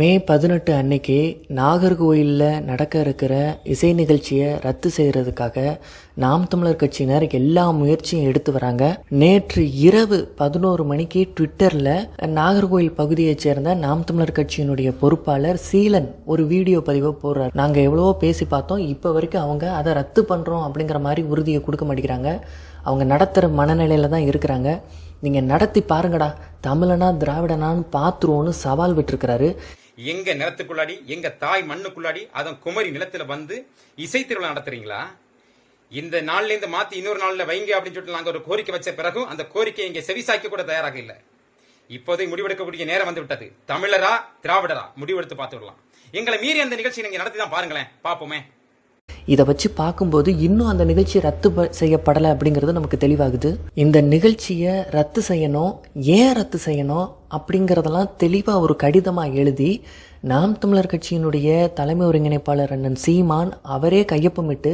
மே பதினெட்டு அன்னைக்கு நாகர்கோயிலில் நடக்க இருக்கிற இசை நிகழ்ச்சியை ரத்து செய்கிறதுக்காக நாம் தமிழர் கட்சியினர் எல்லா முயற்சியும் எடுத்து வராங்க. நேற்று இரவு பதினோரு மணிக்கு ட்விட்டரில் நாகர்கோயில் பகுதியைச் சேர்ந்த நாம் தமிழர் கட்சியினுடைய பொறுப்பாளர் சீலன் ஒரு வீடியோ பதிவை போடுறார். நாங்கள் எவ்வளவோ பேசி பார்த்தோம். இப்போ வரைக்கும் அவங்க அதை ரத்து பண்ணுறோம் அப்படிங்கிற மாதிரி உறுதியை கொடுக்க மாட்டேங்கிறாங்க. அவங்க நடத்துகிற மனநிலையில் தான் இருக்கிறாங்க. நீங்கள் நடத்தி பாருங்கடா. தமிழனா திராவிடனான்னு பார்த்துருவோன்னு சவால் விட்டுருக்கிறாரு. எங்க நிலத்துக்குள்ளாடி எங்க தாய் மண்ணுக்குள்ளாடி அதன் குமரி நிலத்துல வந்து இசை திருவிழா நடத்துறீங்களா? இந்த நாள்ல இருந்து மாத்தி இன்னொரு நாள்ல வைங்க அப்படின்னு சொல்லிட்டு நாங்க ஒரு கோரிக்கை வச்ச பிறகும் அந்த கோரிக்கை இங்க செவிசாய்க்க கூட தயாராக இல்லை. இப்போதை முடிவெடுக்கக்கூடிய நேரம் வந்து விட்டது. தமிழரா திராவிடரா? முடிவெடுத்து பார்த்து விடலாம். எங்களை மீறி அந்த நிகழ்ச்சி நீங்க நடத்தி தான் பாருங்களேன். பாப்போமே இதை வச்சு பார்க்கும்போது இன்னும் அந்த நிகழ்ச்சி ரத்து ப- செய்யப்படலை அப்படிங்கிறது நமக்கு தெளிவாகுது. இந்த நிகழ்ச்சியை ரத்து செய்யணும் ஏன் ரத்து செய்யணும் அப்படிங்கிறதெல்லாம் தெளிவாக ஒரு கடிதமாக எழுதி நாம் தமிழர் கட்சியினுடைய தலைமை ஒருங்கிணைப்பாளர் அண்ணன் சீமான் அவரே கையொப்பமிட்டு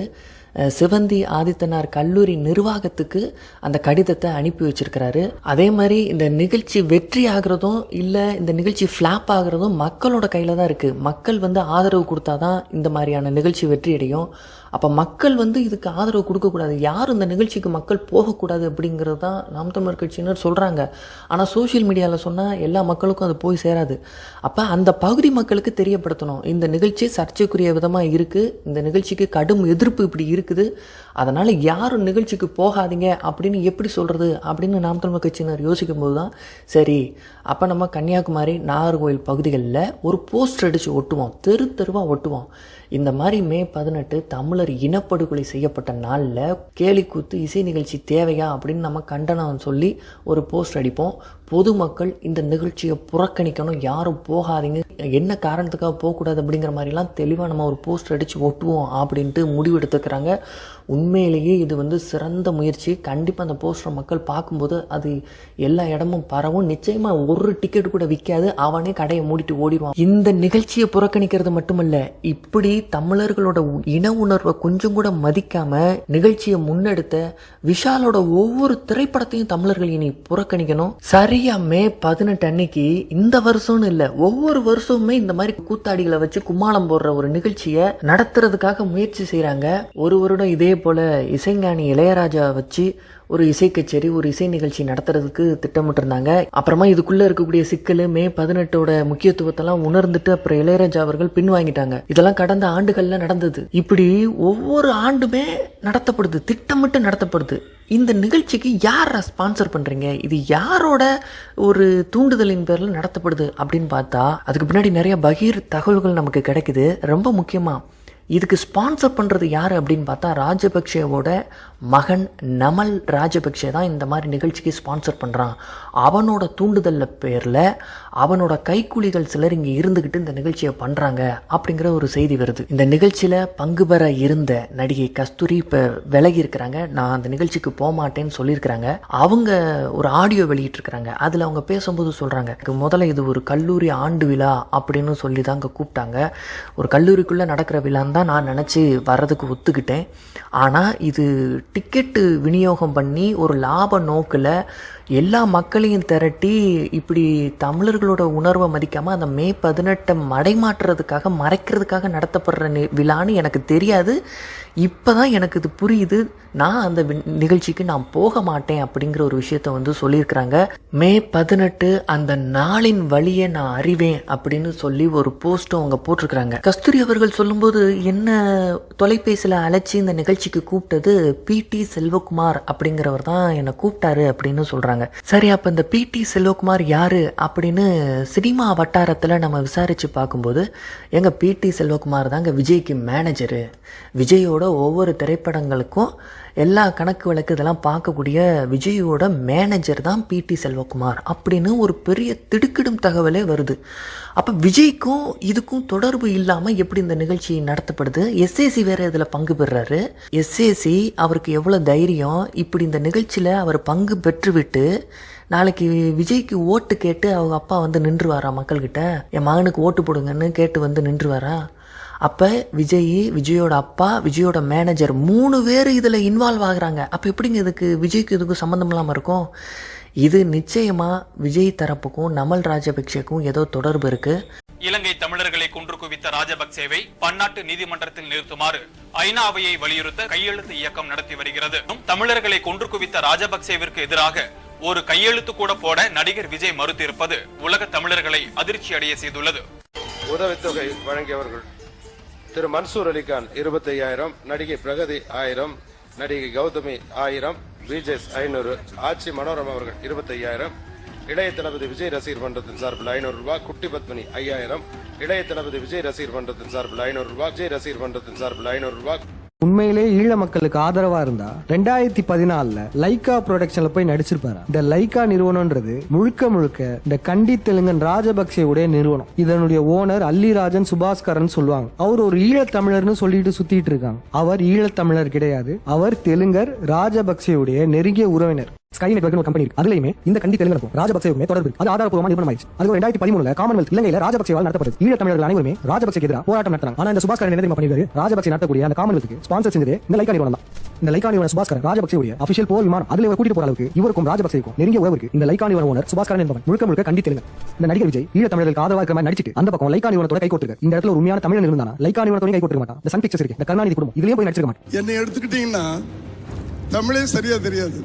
சிவந்தி ஆதித்தனார் கல்லூரி நிர்வாகத்துக்கு அந்த கடிதத்தை அனுப்பி வச்சிருக்கிறாரு. அதே மாதிரி இந்த நிகழ்ச்சி வெற்றி ஆகிறதும் இல்லை இந்த நிகழ்ச்சி ஃப்ளாப் ஆகிறதும் மக்களோட கையில் தான் இருக்குது மக்கள் வந்து ஆதரவு கொடுத்தாதான் இந்த மாதிரியான நிகழ்ச்சி வெற்றி அடையும். அப்போ மக்கள் வந்து இதுக்கு ஆதரவு கொடுக்கக்கூடாது யாரும் இந்த நிகழ்ச்சிக்கு மக்கள் போகக்கூடாது அப்படிங்கிறது தான் நாம் தமிழர் கட்சியினர் சொல்கிறாங்க ஆனால் சோஷியல் மீடியாவில் சொன்னால் எல்லா மக்களுக்கும் அது போய் சேராது. அப்போ அந்த பகுதி மக்களுக்கு தெரியப்படுத்தணும். இந்த நிகழ்ச்சி சர்ச்சைக்குரிய விதமாக இருக்குது இந்த நிகழ்ச்சிக்கு கடும் எதிர்ப்பு இப்படி இருக்குது. அதனால் யாரும் நிகழ்ச்சிக்கு போகாதீங்க அப்படின்னு எப்படி சொல்கிறது அப்படின்னு நாம் தமிழர் கட்சியினர் யோசிக்கும் போது தான் சரி அப்போ நம்ம கன்னியாகுமரி நாகர்கோவில் பகுதிகளில் ஒரு போஸ்டர் அடித்து ஒட்டுவோம் தெரு தெருவாக ஒட்டுவோம். இந்த மாதிரி மே பதினெட்டு தமிழர் இனப்படுகொலை செய்யப்பட்ட நாளில் கேலிக்கூத்து இசை நிகழ்ச்சி தேவையா அப்படின்னு நம்ம கண்டனம் சொல்லி ஒரு போஸ்ட் அடிப்போம். பொதுமக்கள் இந்த நிகழ்ச்சியை புறக்கணிக்கணும் யாரும் போகாதீங்க என்ன காரணத்துக்காக போகக்கூடாது அப்படிங்கிற மாதிரிலாம் தெளிவாக நம்ம ஒரு போஸ்ட் அடித்து ஒட்டுவோம் அப்படின்ட்டு முடிவெடுத்துக்கிறாங்க உண்மையிலேயே இது வந்து சிறந்த முயற்சி. கண்டிப்பாக அந்த போஸ்டரை மக்கள் பார்க்கும்போது அது எல்லா இடமும் பரவும். நிச்சயமாக ஒரு டிக்கெட் கூட விற்காது. அவனே கடையை மூடிட்டு ஓடிவான் இந்த நிகழ்ச்சியை புறக்கணிக்கிறது மட்டுமல்ல இப்படி தமிழர்களோட உ- இன உணர்வை கொஞ்சம் கூட மதிக்காம நிகழ்ச்சியை முன்னெடுத்த விஷாலோட ஒவ்வொரு திரைப்படத்தையும் தமிழர்கள் இனி புறக்கணிக்கணும். சரியா மே பதினெட்டு அன்னைக்கு இந்த வருஷம்னு இல்லை ஒவ்வொரு வருஷமுமே இந்த மாதிரி கூத்தாடிகளை வச்சு கும்மாளம் போடுற ஒரு நிகழ்ச்சியை நடத்துறதுக்காக முயற்சி செய்கிறாங்க ஒரு வருடம் இதே போல இசைஞானி இளையராஜா வச்சு ஒரு இசை கச்சேரி ஒரு இசை நிகழ்ச்சி நடத்துறதுக்கு திட்டமிட்டிருந்தாங்க. அப்புறமா இதுக்குள்ள இருக்கக்கூடிய சிக்கல் மே பதினெட்டோட முக்கியத்துவத்தெல்லாம் உணர்ந்துட்டு அப்புறம் இளையராஜா அவர்கள் பின்வாங்கிட்டாங்க இதெல்லாம் கடந்த ஆண்டுகள்ல நடந்தது. இப்படி ஒவ்வொரு ஆண்டுமே நடத்தப்படுது திட்டமிட்டு நடத்தப்படுது. இந்த நிகழ்ச்சிக்கு யார் ஸ்பான்சர் பண்றீங்க? இது யாரோட ஒரு தூண்டுதலின் பேரில் நடத்தப்படுது அப்படின்னு பார்த்தா அதுக்கு பின்னாடி நிறைய பகீர் தகவல்கள் நமக்கு கிடைக்குது. ரொம்ப முக்கியமா இதுக்கு ஸ்பான்சர் பண்ணுறது யார் அப்படின்னு பார்த்தா ராஜபக்சேவோட மகன் நமல் ராஜபக்ஷே தான் இந்த மாதிரி நிகழ்ச்சிக்கு ஸ்பான்சர் பண்ணுறான் அவனோட தூண்டுதலில் பேரில் அவனோட கைக்கூலிகள் சிலர் இங்கே இருந்துக்கிட்டு இந்த நிகழ்ச்சியை பண்ணுறாங்க அப்படிங்கிற ஒரு செய்தி வருது. இந்த நிகழ்ச்சியில் பங்கு பெற இருந்த நடிகை கஸ்தூரி இப்போ விலகி இருக்கிறாங்க. நான் அந்த நிகழ்ச்சிக்கு போக மாட்டேன்னு சொல்லியிருக்கிறாங்க. அவங்க ஒரு ஆடியோ வெளியிட்டிருக்கிறாங்க. அதில் அவங்க பேசும்போது சொல்கிறாங்க முதல்ல இது ஒரு கல்லூரி ஆண்டு விழா அப்படின்னு சொல்லி தான் அங்கே கூப்பிட்டாங்க. ஒரு கல்லூரிக்குள்ளே நடக்கிற விழான்னு தான் நான் நினச்சி வர்றதுக்கு ஒத்துக்கிட்டேன். ஆனால் இது டிக்கெட்டு விநியோகம் பண்ணி ஒரு லாப நோக்கில் எல்லா மக்களையும் திரட்டி இப்படி தமிழர்களோட உணர்வை மதிக்காமல் அந்த மே பதினெட்டை மடைமாற்றுறதுக்காக மறைக்கிறதுக்காக நடத்தப்படுற விழான்னு எனக்கு தெரியாது. இப்போ தான் எனக்கு இது புரியுது. நான் அந்த நிகழ்ச்சிக்கு நான் போக மாட்டேன் அப்படிங்கிற ஒரு விஷயத்த வந்து சொல்லியிருக்கிறாங்க. மே பதினெட்டு அந்த நாளின் வழியை நான் அறிவேன் அப்படின்னு சொல்லி ஒரு போஸ்ட்டும் அவங்க போட்டிருக்கிறாங்க. கஸ்தூரி அவர்கள் சொல்லும்போது என்ன தொலைபேசியில் அழைச்சி இந்த நிகழ்ச்சிக்கு கூப்பிட்டது? பிடி செல்வகுமார் அப்படிங்கிறவர் தான் என்னை கூப்பிட்டாரு அப்படின்னு சொல்கிறாங்க சரி அப்போ இந்த பிடி செல்வகுமார் யாரு அப்படின்னு சினிமா வட்டாரத்தில் நம்ம விசாரித்து பார்க்கும்போது எங்க பிடி செல்வகுமார் தாங்க விஜய்க்கு மேனேஜரு விஜயோட ஒவ்வொரு திரைப்படங்களுக்கும் எல்லா கணக்கு விளக்கு இதெல்லாம் பார்க்கக்கூடிய விஜயோட மேனேஜர் தான் பிடி செல்வகுமார் அப்படின்னு ஒரு பெரிய திடுக்கிடும் தகவலே வருது. அப்போ விஜய்க்கும் இதுக்கும் தொடர்பு இல்லாமல் எப்படி இந்த நிகழ்ச்சி நடத்தப்படுது? எஸ்ஏசி வேற இதில் பங்கு பெறுறாரு எஸ்ஏசி அவருக்கு எவ்வளோ தைரியம்? இப்படி இந்த நிகழ்ச்சியில் அவர் பங்கு பெற்றுவிட்டு நாளைக்கு விஜய்க்கு ஓட்டு கேட்டு அவங்க அப்பா வந்து நின்றுவாரா மக்கள்கிட்ட? என் மகனுக்கு ஓட்டு போடுங்கன்னு கேட்டு வந்து நின்றுவாரா? அப்போ விஜய் விஜயோட அப்பா விஜயோட மேனேஜர் மூணு பேர் இதில் இன்வால்வ் ஆகுறாங்க. அப்போ எப்படிங்க இதுக்கு விஜய்க்கு இதுக்கு சம்மந்தம் இல்லாமல் இருக்கும்? இது நிச்சயமா விஜய் தரப்புக்கும் நமல் ராஜபக்சேக்கும் ஏதோ தொடர்பு இருக்கு. இலங்கை தமிழர்களை கொன்று குவித்த ராஜபக்சேவை பன்னாட்டு நீதிமன்றத்தில் நிறுத்துமாறு ஐநாவையை வலியுறுத்த கையெழுத்து இயக்கம் நடத்தி வருகிறது. தமிழர்களை கொன்று குவித்த ராஜபக்சேவிற்கு எதிராக ஒரு கையெழுத்து கூட போட நடிகர் விஜய் மறுத்திருப்பது உலக தமிழர்களை அதிர்ச்சி அடைய செய்துள்ளது. உதவித்தொகை வழங்கியவர்கள் திரு மன்சூர் அலிகான் இருபத்தி ஐயாயிரம் நடிகை பிரகதி ஆயிரம் நடிகை கௌதமி ஆயிரம் விஜேஸ் ஐநூறு ஆட்சி மனோரம் அவர்கள் இருபத்தி ஐயாயிரம் இளைய தளபதி விஜய் ரசிகர் மன்றத்தின் சார்பில் ஐநூறு ரூபாய் குட்டி பத்மினி ஐயாயிரம் இளைய தளபதி விஜய் ரசிகர் மன்றத்தின் சார்பில் ஐநூறு ரூபாய் விஜய் ரசிகர் மன்றத்தின் சார்பில் ஐநூறு ரூபாய் உண்மையிலே ஈழ மக்களுக்கு ஆதரவா இருந்தா ரெண்டாயிரத்தி பதினாலுல லைகா ப்ரொடக்ஷன்ல போய் நடிச்சிருப்பாரு? இந்த லைகா நிறுவனம்ன்றது முழுக்க முழுக்க இந்த கண்டி தெலுங்கன் ராஜபக்சேவுடைய நிறுவனம். இதனுடைய ஓனர் அல்லிராஜன் சுபாஸ்கரன் சொல்லுவாங்க. அவர் ஒரு ஈழத்தமிழர்னு சொல்லிட்டு சுத்திட்டு இருக்காங்க. அவர் ஈழத்தமிழர் கிடையாது. அவர் தெலுங்கர் ராஜபக்சேவுடைய நெருங்கிய உறவினர். ஸ்கை நெட்வொர்க் ஒரு கம்பெனி இருக்கு. அதுலயுமே இந்த கண்டி தெலுங்கனுக்கும் ராஜபக்சேவுமே தொடர்பு. அது ஆதாரப்பூர்வமா நிறுவனம் ஆயிடுச்சு அது ரெண்டாயிரத்தி பதிமூணுல காமன்வெல்த் இலங்கையில ராஜபக்சேவால் நடத்தப்பட்டது. ஈழத் தமிழர்கள் அனைவருமே ராஜபக்சேக்கு எதிராக போராட்டம் நடத்தினாங்க. ஆனா இந்த சுபாஸ்கரன் என்ன தெரியுமா பண்ணிருக்காரு? ராஜபக்சே நடத்தக்கூடிய அந்த காமன்வெல்த்துக்கு ஸ்பான்சர் செஞ்சது இந்த லைக்கா நிறுவனம் தான். இந்த லைக்கா நிறுவன சுபாஸ்கரன் ராஜபக்சேவுடைய அபிஷியல் போர் விமானம். அதுல இவர் கூட்டிட்டு போற அளவுக்கு இவருக்கும் ராஜபக்சேக்கும் நெருங்கிய உறவு இருக்கு. இந்த லைக்கா நிறுவன ஓனர் சுபாஸ்கரன் என்பவன் முழுக்க முழுக்க கண்டி தெலுங்கு இந்த நடிகர் விஜய் ஈழ தமிழர்களுக்கு ஆதரவாக இருக்கிற மாதிரி நடிச்சிட்டு அந்த பக்கம் லைக்கா நிறுவனத்தோட கை கோட்டுருக்கு இந்த இடத்துல ஒரு உண்மையான தமிழ் இருந்தானா லைக்கா நிறுவனத்தோட கை கொடுத்துருக்க மாட்டான். இந்த சன் பிக்சர்ஸ் இருக்கு. இந்த கருணாநிதி குடும்பம். இதுலயும் போய் நடிச்சிருக்க மாட்டேன். என்னை எடுத்துக்கிட்டீங்கன்னா தமிழே சரியா தெரியாது.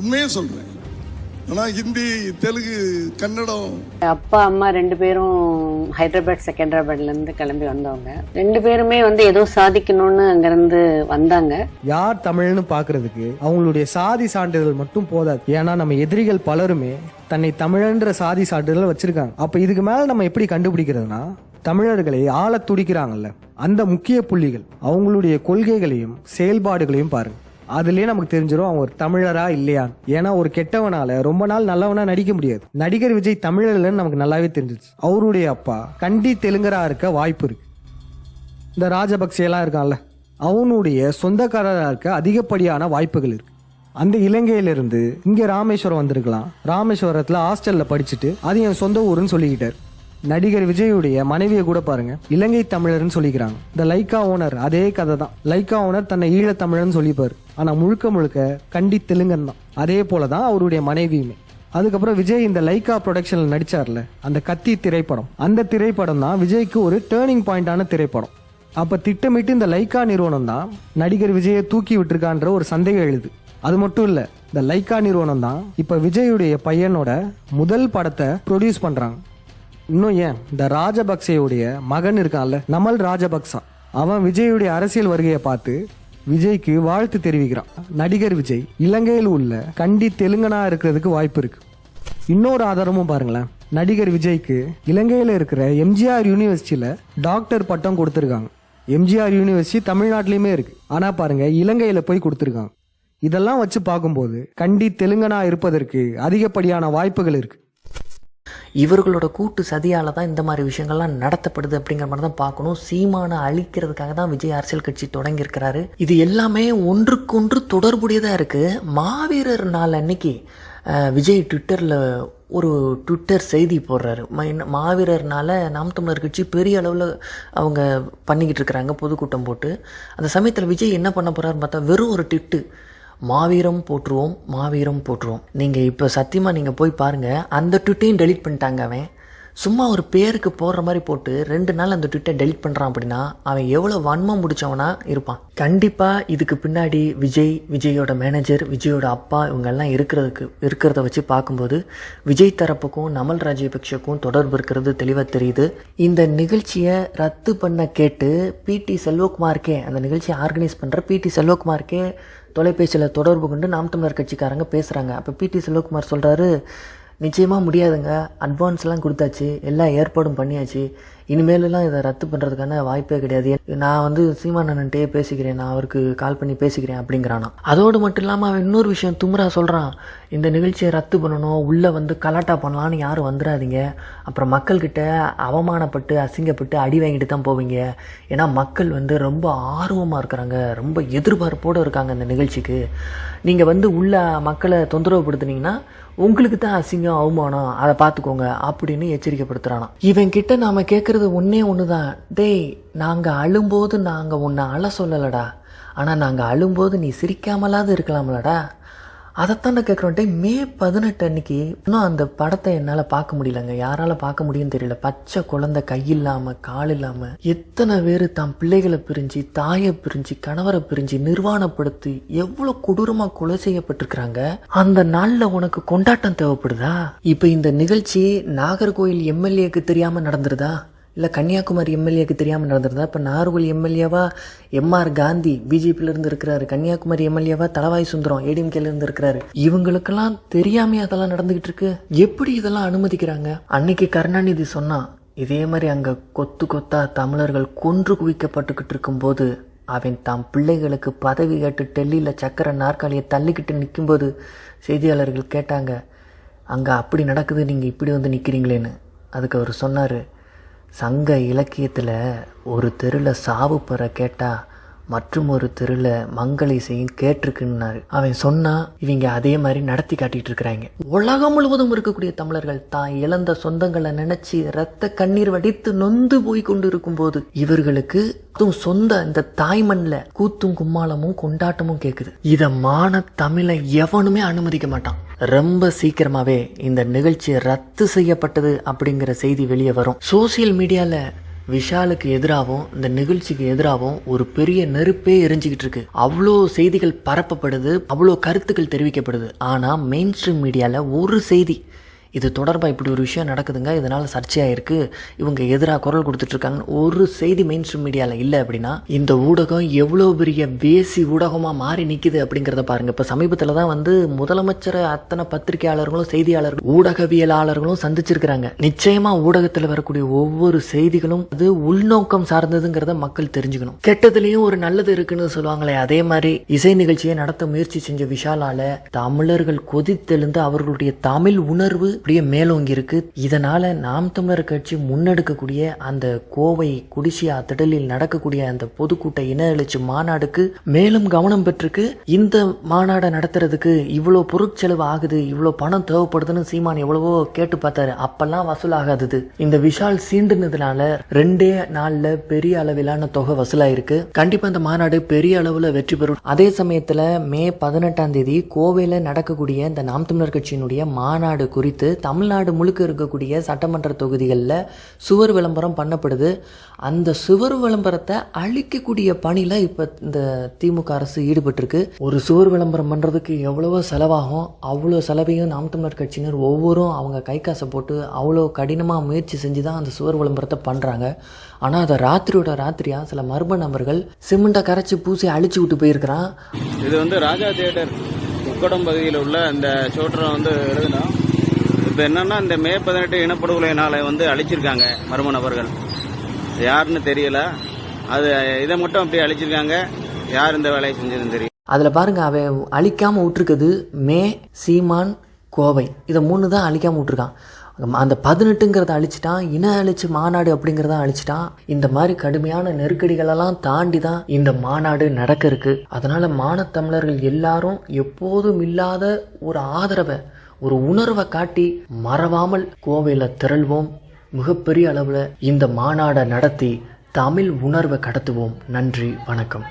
உண்மையே சொல்றேன். ஆனா ஹிந்தி தெலுங்கு கன்னடம். அப்பா அம்மா ரெண்டு பேரும் ஹைதராபாத் செகண்டராபாத்ல இருந்து கிளம்பி வந்தவங்க. ரெண்டு பேருமே வந்து ஏதோ சாதிக்கணும்னு அங்கிருந்து வந்தாங்க. யார் தமிழ்னு பாக்குறதுக்கு அவங்களுடைய சாதி சான்றிதழ் மட்டும் போதாது. ஏன்னா நம்ம எதிரிகள் பலருமே தன்னை தமிழன்ற சாதி சான்றிதழ் வச்சிருக்காங்க. அப்ப இதுக்கு மேல நம்ம எப்படி கண்டுபிடிக்கிறதுனா தமிழர்களை ஆள துடிக்கிறாங்கல்ல. அந்த முக்கிய புள்ளிகள் அவங்களுடைய கொள்கைகளையும் செயல்பாடுகளையும் பாருங்க. அதுலயே நமக்கு தெரிஞ்சிடும் அவங்க ஒரு தமிழரா இல்லையா? ஏன்னா ஒரு கெட்டவனால ரொம்ப நாள் நல்லவனா நடிக்க முடியாது. நடிகர் விஜய் தமிழர் இல்லைன்னு நமக்கு நல்லாவே தெரிஞ்சிச்சு அவருடைய அப்பா கண்டி தெலுங்கரா இருக்க வாய்ப்பு இருக்கு. இந்த ராஜபக்சேலாம் இருக்கான்ல அவனுடைய சொந்தக்காரராக இருக்க அதிகப்படியான வாய்ப்புகள் இருக்கு. அந்த இலங்கையிலிருந்து இங்கே ராமேஸ்வரம் வந்திருக்கலாம். ராமேஸ்வரத்தில் ஹாஸ்டலில் படிச்சுட்டு அது என் சொந்த ஊருன்னு சொல்லிக்கிட்டார். நடிகர் விஜயுடைய மனைவியை கூட பாருங்க. இலங்கை தமிழர்னு சொல்லிக்கிறாங்க. இந்த லைக்கா ஓனர் அதே கதை தான் லைக்கா ஓனர் தன்னை ஈழ தமிழர்னு சொல்லிப்பார். ஆனா முழுக்க முழுக்க கண்டி தெலுங்கன் தான். அதே போலதான் அவருடைய மனைவியுமே. அதுக்கப்புறம் விஜய் இந்த லைக்கா ப்ரொடக்ஷன்ல நடிச்சார்ல அந்த கத்தி திரைப்படம். அந்த திரைப்படம் தான் விஜய்க்கு ஒரு டேர்னிங் பாயிண்டான திரைப்படம். அப்ப திட்டமிட்டு இந்த லைக்கா நிறுவனம் தான் நடிகர் விஜயை தூக்கி விட்டுருக்கான்ற ஒரு சந்தேகம் எழுது. அது மட்டும் இல்ல இந்த லைக்கா நிறுவனம் தான் இப்ப விஜயுடைய பையனோட முதல் படத்தை ப்ரொடியூஸ் பண்றாங்க. இன்னும் ஏன்? இந்த ராஜபக்சேயுடைய மகன் இருக்கான்ல நமல் ராஜபக்சா. அவன் விஜயுடைய அரசியல் வருகையை பார்த்து விஜய்க்கு வாழ்த்து தெரிவிக்கிறான். நடிகர் விஜய் இலங்கையில் உள்ள கண்டி தெலுங்கனா இருக்கிறதுக்கு வாய்ப்பு இருக்கு. இன்னொரு ஆதாரமும் பாருங்களேன். நடிகர் விஜய்க்கு இலங்கையில் இருக்கிற எம்ஜிஆர் யூனிவர்சிட்டியில் டாக்டர் பட்டம் கொடுத்துருக்காங்க. எம்ஜிஆர் யூனிவர்சிட்டி தமிழ்நாட்டிலையுமே இருக்கு. ஆனால் பாருங்க இலங்கையில் போய் கொடுத்துருக்காங்க. இதெல்லாம் வச்சு பார்க்கும்போது கண்டி தெலுங்கனா இருப்பதற்கு அதிகப்படியான வாய்ப்புகள் இருக்கு. இவர்களோட கூட்டு சதியால் தான் இந்த மாதிரி விஷயங்கள்லாம் நடத்தப்படுது அப்படிங்கிற மாதிரி தான் பார்க்கணும். சீமானை அழிக்கிறதுக்காக தான் விஜய் அரசியல் கட்சி தொடங்கியிருக்கிறாரு. இது எல்லாமே ஒன்றுக்கொன்று தொடர்புடையதாக இருக்குது மாவீரர் நாள் அன்னைக்கு விஜய் ட்விட்டரில் ஒரு ட்விட்டர் செய்தி போடுறாரு. மாவீரர்னால நாம் தமிழர் கட்சி பெரிய அளவில் அவங்க பண்ணிக்கிட்டு இருக்கிறாங்க பொதுக்கூட்டம் போட்டு. அந்த சமயத்தில் விஜய் என்ன பண்ண போகிறாருன்னு பார்த்தா வெறும் ஒரு ட்விட்டு. மாவீரம் போற்றுவோம் மாவீரம் போற்றுவோம். நீங்கள் இப்போ சத்தியமாக நீங்கள் போய் பாருங்கள் அந்த ட்விட்டையும் டெலிட் பண்ணிட்டாங்க அவன். சும்மா ஒரு பேருக்கு போடுற மாதிரி போட்டு ரெண்டு நாள் அந்த ட்விட்டை டெலிட் பண்ணுறான் அப்படின்னா அவன் எவ்வளோ வன்மம் முடிச்சவனா இருப்பான். கண்டிப்பாக இதுக்கு பின்னாடி விஜய் விஜயோட மேனேஜர் விஜயோட அப்பா இவங்கெல்லாம் இருக்கிறதுக்கு இருக்கிறத வச்சு பார்க்கும்போது விஜய் தரப்புக்கும் நமல் ராஜபக்ஷக்கும் தொடர்பு இருக்கிறது தெளிவாக தெரியுது. இந்த நிகழ்ச்சியை ரத்து பண்ண கேட்டு பிடி செல்வகுமார்க்கே அந்த நிகழ்ச்சியை ஆர்கனைஸ் பண்ணுற பிடி செல்வகுமார்க்கே தொலைபேசியில் தொடர்பு கொண்டு நாம் தமிழர் கட்சிக்காரங்க பேசுகிறாங்க அப்போ பிடி செல்வகுமார் சொல்கிறாரு நிச்சயமாக முடியாதுங்க. அட்வான்ஸ்லாம் கொடுத்தாச்சு. எல்லா ஏற்பாடும் பண்ணியாச்சு. இனிமேலெல்லாம் இதை ரத்து பண்ணுறதுக்கான வாய்ப்பே கிடையாது. நான் வந்து சீமானன்ட்டே பேசிக்கிறேன். நான் அவருக்கு கால் பண்ணி பேசிக்கிறேன் அப்படிங்கிறானா அதோடு மட்டும் இல்லாமல் அவன் இன்னொரு விஷயம் தும்ரா சொல்கிறான் இந்த நிகழ்ச்சியை ரத்து பண்ணணும். உள்ளே வந்து கலாட்டா பண்ணலான்னு யாரும் வந்துடாதீங்க அப்புறம் மக்கள்கிட்ட அவமானப்பட்டு அசிங்கப்பட்டு அடி வாங்கிட்டு தான் போவீங்க. ஏன்னா மக்கள் வந்து ரொம்ப ஆர்வமாக இருக்கிறாங்க. ரொம்ப எதிர்பார்ப்போடு இருக்காங்க இந்த நிகழ்ச்சிக்கு. நீங்கள் வந்து உள்ள மக்களை தொந்தரவுப்படுத்துனீங்கன்னா உங்களுக்கு தான் அசிங்கம் அவமானம் அதை பார்த்துக்கோங்க அப்படின்னு எச்சரிக்கைப்படுத்துறானா இவன் கிட்ட நாம கேட்கறது ஒன்னே ஒன்று தான் டேய் நாங்கள் அழும்போது நாங்கள் உன்னை அழ சொல்லலடா. ஆனால் நாங்கள் அழும்போது நீ சிரிக்காமலாவது இருக்கலாம்லடா. அதைத்தான் நான் கேட்குறோம் மே பதினெட்டு அன்னைக்கு இன்னும் அந்த படத்தை என்னால் பார்க்க முடியலங்க. யாரால பார்க்க முடியும்னு தெரியல. பச்சை குழந்தை கை இல்லாம கால் இல்லாம எத்தனை பேர் தம் பிள்ளைகளை பிரிஞ்சு தாயை பிரிஞ்சு கணவரை பிரிஞ்சு நிர்வாணப்படுத்தி எவ்வளவு கொடூரமா கொலை செய்யப்பட்டிருக்கிறாங்க? அந்த நாள்ல உனக்கு கொண்டாட்டம் தேவைப்படுதா? இப்ப இந்த நிகழ்ச்சி நாகர்கோயில் எம்எல்ஏக்கு தெரியாம நடந்துருதா? இல்லை கன்னியாகுமரி எம்எல்ஏக்கு தெரியாமல் நடந்திருந்தா இப்போ நார்வல் எம்எல்ஏவா எம்ஆர் காந்தி பிஜேபியிலேருந்து இருக்கிறாரு கன்னியாகுமரி எம்எல்ஏவா தலவாய் சுந்தரம் ஏடிஎம்கேலேருந்து இருக்கிறாரு. இவங்களுக்கெல்லாம் தெரியாமே அதெல்லாம் நடந்துகிட்டு இருக்கு. எப்படி இதெல்லாம் அனுமதிக்கிறாங்க? அன்னைக்கு கருணாநிதி சொன்னா இதே மாதிரி அங்கே கொத்து கொத்தா தமிழர்கள் கொன்று குவிக்கப்பட்டுக்கிட்டு இருக்கும்போது அவன் தாம் பிள்ளைகளுக்கு பதவி கேட்டு டெல்லியில் சக்கர நாற்காலியை தள்ளிக்கிட்டு நிற்கும்போது செய்தியாளர்கள் கேட்டாங்க அங்கே அப்படி நடக்குது நீங்கள் இப்படி வந்து நிற்கிறீங்களேன்னு அதுக்கு அவர் சொன்னார் சங்க இலக்கியத்தில் ஒரு தெருவில் சாவு பெற கேட்டால் மற்றும் ஒரு தெருவில் மங்கள இசையும் கேட்டிருக்குன்னாரு. அவன் சொன்னா இவங்க அதே மாதிரி நடத்தி காட்டிட்டு இருக்கிறாங்க. உலகம் முழுவதும் இருக்கக்கூடிய தமிழர்கள் தான் இழந்த சொந்தங்களை நினைச்சு ரத்த கண்ணீர் வடித்து நொந்து போய் கொண்டு இருக்கும்போது இவர்களுக்கு அதுவும் சொந்த இந்த தாய்மண்ணில் கூத்தும் கும்மாளமும் கொண்டாட்டமும் கேக்குது. இத மான தமிழை எவனுமே அனுமதிக்க மாட்டான். ரொம்ப சீக்கிரமாவே இந்த நிகழ்ச்சி ரத்து செய்யப்பட்டது அப்படிங்கிற செய்தி வெளியே வரும். சோசியல் மீடியால விஷாலுக்கு எதிராகவும் இந்த நிகழ்ச்சிக்கு எதிராகவும் ஒரு பெரிய நெருப்பே எரிஞ்சுக்கிட்டு இருக்கு. அவ்வளோ செய்திகள் பரப்பப்படுது அவ்வளோ கருத்துக்கள் தெரிவிக்கப்படுது. ஆனால் மெயின் ஸ்ட்ரீம் மீடியாவில் ஒரு செய்தி இது தொடர்பாக இப்படி ஒரு விஷயம் நடக்குதுங்க இதனால் சர்ச்சையாக இருக்குது இவங்க எதிராக குரல் கொடுத்துட்ருக்காங்கன்னு ஒரு செய்தி மெயின் ஸ்ட்ரீம் மீடியாவில் இல்லை அப்படின்னா இந்த ஊடகம் எவ்வளோ பெரிய வேசி ஊடகமாக மாறி நிற்குது அப்படிங்கிறத பாருங்க. இப்போ சமீபத்தில் தான் வந்து முதலமைச்சரை அத்தனை பத்திரிகையாளர்களும் செய்தியாளர்களும் ஊடகவியலாளர்களும் சந்திச்சிருக்கிறாங்க. நிச்சயமாக ஊடகத்தில் வரக்கூடிய ஒவ்வொரு செய்திகளும் அது உள்நோக்கம் சார்ந்ததுங்கிறத மக்கள் தெரிஞ்சுக்கணும். கெட்டதுலேயும் ஒரு நல்லது இருக்குன்னு சொல்லுவாங்களே அதே மாதிரி இசை நிகழ்ச்சியை நடத்த முயற்சி செஞ்ச விஷாலால தமிழர்கள் கொதித்தெழுந்து அவர்களுடைய தமிழ் உணர்வு அப்படியே மேலோங்கி இருக்கு இதனால நாம் தமிழர் கட்சி முன்னெடுக்கக்கூடிய அந்த கோவை குடிசியா திடலில் நடக்கக்கூடிய அந்த பொதுக்கூட்ட இன எழுச்சி மாநாடுக்கு மேலும் கவனம் பெற்றிருக்கு. இந்த மாநாடை நடத்துறதுக்கு இவ்வளோ பொருட்செலவு ஆகுது இவ்வளோ பணம் தேவைப்படுதுன்னு சீமான் எவ்வளவோ கேட்டு பார்த்தாரு. அப்பெல்லாம் வசூலாகாதது. இந்த விஷால் சீண்டுனதுனால ரெண்டே நாள்ல பெரிய அளவிலான தொகை வசூலாயிருக்கு. கண்டிப்பா இந்த மாநாடு பெரிய அளவுல வெற்றி பெறும். அதே சமயத்துல மே பதினெட்டாம் தேதி கோவையில நடக்கக்கூடிய இந்த நாம் தமிழர் கட்சியினுடைய மாநாடு குறித்து தமிழ்நாடு முழுக்க இருக்கக்கூடிய சட்டமன்ற தொகுதிகளில் சுவர் விளம்பரம் பண்ணப்படுது. அந்த சுவர் விளம்பரத்தை அழிக்கக்கூடிய பணியில் இப்போ இந்த திமுக அரசு ஈடுபட்டிருக்கு. ஒரு சுவர் விளம்பரம் பண்ணுறதுக்கு எவ்வளவோ செலவாகும். அவ்வளோ செலவையும் நாம் தமிழர் கட்சியினர் ஒவ்வொரும் அவங்க கை காசை போட்டு அவ்வளோ கடினமாக முயற்சி செஞ்சு தான் அந்த சுவர் விளம்பரத்தை பண்ணுறாங்க ஆனால் அதை ராத்திரியோட ராத்திரியா சில மர்ம நபர்கள் சிமெண்ட்டை கரைச்சி பூசி அழிச்சு விட்டு போயிருக்கிறான். இது வந்து ராஜா தியேட்டர் உக்கடம் பகுதியில் உள்ள அந்த சோட்டரை வந்து எழுதினோம் இப்போ என்னன்னா இந்த மே பதினெட்டு இனப்படுகொலை நாளை வந்து அழிச்சிருக்காங்க மர்ம நபர்கள். யாருன்னு தெரியல. அது இதை மட்டும் அப்படியே அழிச்சிருக்காங்க. யார் இந்த வேலையை செஞ்சதுன்னு தெரியும் அதில் பாருங்க அவன் அழிக்காம விட்டுருக்குது மே சீமான் கோவை. இதை மூணு தான் அழிக்காம விட்டுருக்கான். அந்த பதினெட்டுங்கிறத அழிச்சிட்டான் இன அழிச்சு மாநாடு அப்படிங்கிறத அழிச்சிட்டான். இந்த மாதிரி கடுமையான நெருக்கடிகளெல்லாம் தாண்டி தான் இந்த மாநாடு நடக்க இருக்கு. அதனால மானத்தமிழர்கள் எல்லாரும் எப்போதும் இல்லாத ஒரு ஆதரவை ஒரு உணர்வை காட்டி மறவாமல் கோவையில் திரள்வோம். மிகப்பெரிய அளவில் இந்த மாநாடை நடத்தி தமிழ் உணர்வை கடத்துவோம். நன்றி வணக்கம்.